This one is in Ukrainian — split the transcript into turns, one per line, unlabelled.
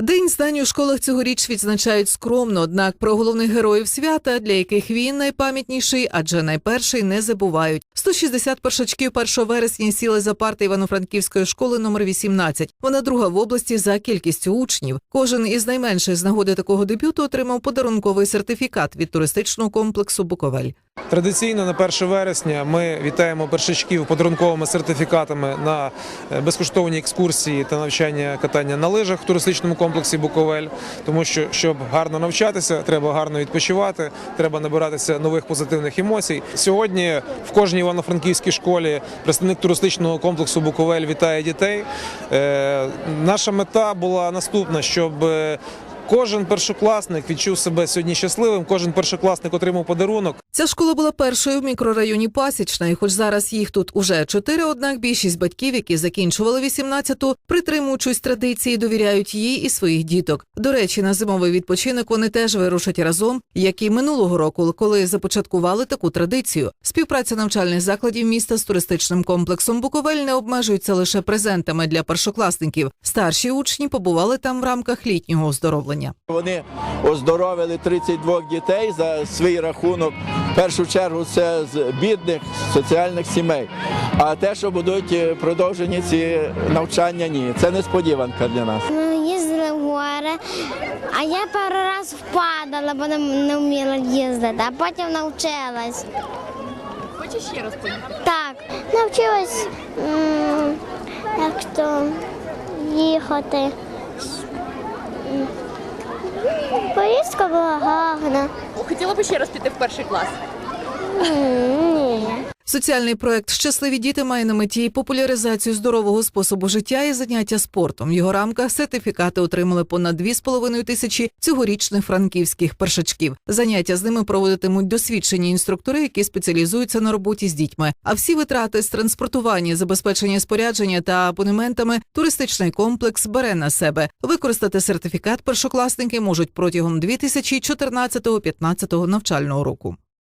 День знань у школах цьогоріч відзначають скромно, однак про головних героїв свята, для яких він найпам'ятніший, адже найперший не забувають. 160 першачків 1 вересня сіли за парти Івано-Франківської школи номер 18. Вона друга в області за кількістю учнів. Кожен із найменших з нагоди такого дебюту отримав подарунковий сертифікат від туристичного комплексу Буковель.
Традиційно на 1 вересня ми вітаємо першачків подарунковими сертифікатами на е, безкоштовні екскурсії та навчання катання на лижах в туристичному комплексі Буковель. Тому що щоб гарно навчатися, треба гарно відпочивати, треба набиратися нових позитивних емоцій. Сьогодні в кожній івано-франківській школі представник туристичного комплексу Буковель вітає дітей. Е, Наша мета була наступна, щоб е, Кожен першокласник відчув себе сьогодні щасливим. Кожен першокласник отримав подарунок.
Ця школа була першою в мікрорайоні Пасічна, і хоч зараз їх тут уже чотири, однак більшість батьків, які закінчували 18-ту, притримуючись традиції, довіряють їй і своїх діток. До речі, на зимовий відпочинок вони теж вирушать разом, як і минулого року, коли започаткували таку традицію. Співпраця навчальних закладів міста з туристичним комплексом Буковель не обмежується лише презентами для першокласників. Старші учні побували там в рамках літнього оздоровлення.
Вони оздоровили 32 дітей за свій рахунок. В першу чергу це з бідних соціальних сімей. А те, що будуть е, продовжені ці навчання, ні. Це несподіванка для нас.
Ми їздили в гори, а я пару раз впадала, бо не, не вміла їздити, а потім навчилась.
Хочеш ще раз поїхати?
Так, навчилась як то їхати. Поїздка була гарна.
Хотіла б ще раз піти в перший клас.
Соціальний проект Щасливі діти має на меті популяризацію здорового способу життя і заняття спортом. В його рамках сертифікати отримали понад 2,5 тисячі цьогорічних франківських першачків. Заняття з ними проводитимуть досвідчені інструктори, які спеціалізуються на роботі з дітьми. А всі витрати з транспортування, забезпечення спорядження та абонементами туристичний комплекс бере на себе. Використати сертифікат першокласники можуть протягом 2014-2015 навчального року.